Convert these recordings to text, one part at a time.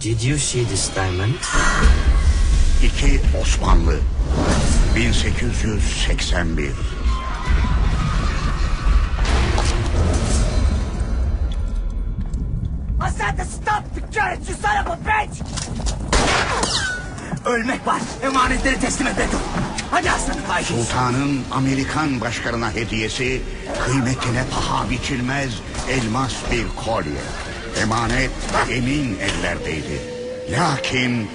Did you see this diamond? 2 Osmanlı 1881 I said to stop the carriage, you son of a bitch! Ölmek var. Emanetleri teslim et Beto. Hadi aslanım Ayşe. Sultanın Amerikan başkanına hediyesi kıymetine paha biçilmez elmas bir kolye. Emanet emin ellerdeydi. Lakin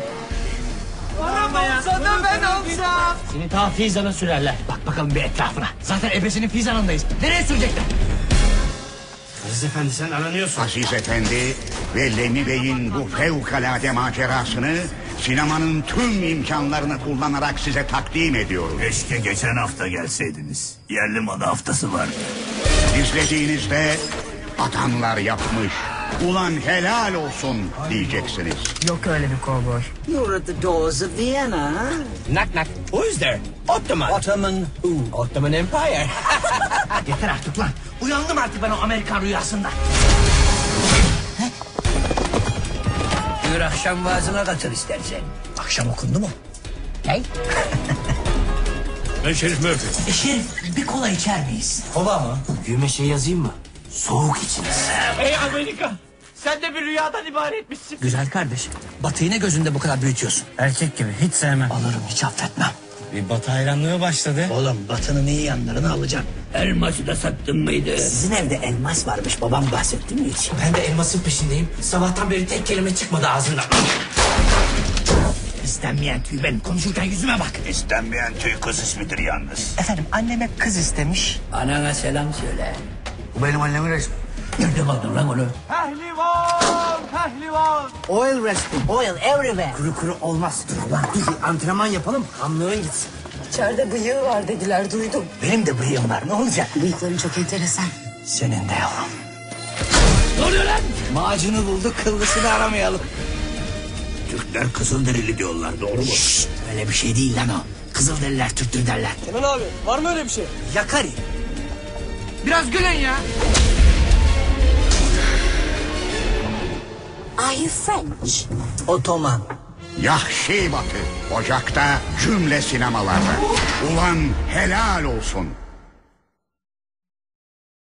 Sana ben olsam. Seni ta Fizan'a sürerler. Bak bakalım bir etrafına. Zaten ebesinin Fizan'ındayız. Nereye sürecekler? Aziz Efendi sen aranıyorsun. Aziz Efendi ve Lemi Bey'in bu fevkalade macerasını sinemanın tüm imkanlarını kullanarak size takdim ediyoruz. Keşke geçen hafta gelseydiniz. Yerli malı haftası vardı. İzlediğinizde adamlar yapmış. Ulan helal olsun diyeceksiniz. Yok öyle bir kovboy. You're at the doors of Vienna? Knock knock. Who is there? Ottoman. Ottoman who? Ottoman Empire. Yeter artık lan. Uyandım artık ben o Amerikan rüyasından. Buyur akşam vaazına katıl istersen. Akşam okundu mu? Hey? Ben Şerif Murphy. E Şerif bir kola içer miyiz? Kola mı? Güme şey yazayım mı? Soğuk içiniz. Ey Amerika. Sen de bir rüyadan ibaretmişsin. Güzel kardeş. Batıyı ne gözünde bu kadar büyütüyorsun? Erkek gibi hiç sevmem. Alırım hiç affetmem. Bir batı hayranlığı başladı. Oğlum batının iyi yanlarını alacaksın. Elması da sattın mıydı? Sizin evde elmas varmış. Babam bahsetti mi hiç? Ben de elmasın peşindeyim. Sabahtan beri tek kelime çıkmadı ağzından. İstenmeyen tüy benim. Konuşurken yüzüme bak. İstenmeyen tüy kız ismidir yalnız. Efendim anneme kız istemiş. Anana selam söyle. Bu benim annemin resmi. Nerede kaldın lan onu? Oil rescue. Oil everywhere. Kuru kuru olmaz. Dur lan dur bir antrenman yapalım. Hamlığın gitsin. İçeride bıyığı var dediler duydum. Benim de bıyığım var. Ne olacak? Bıyıkların çok enteresan. Senin de yavrum. Ne oluyor lan? Macunu bulduk kıllısını aramayalım. Türkler Kızılderili diyorlar doğru mu? Şşt, öyle bir şey değil lan o. Kızılderililer Türktür derler. Kemal abi var mı öyle bir şey? Yakarı. Biraz gülün ya. Are you French? Otoman. Yahşi Batı Ocak'ta cümle sinemalarda. Ulan helal olsun.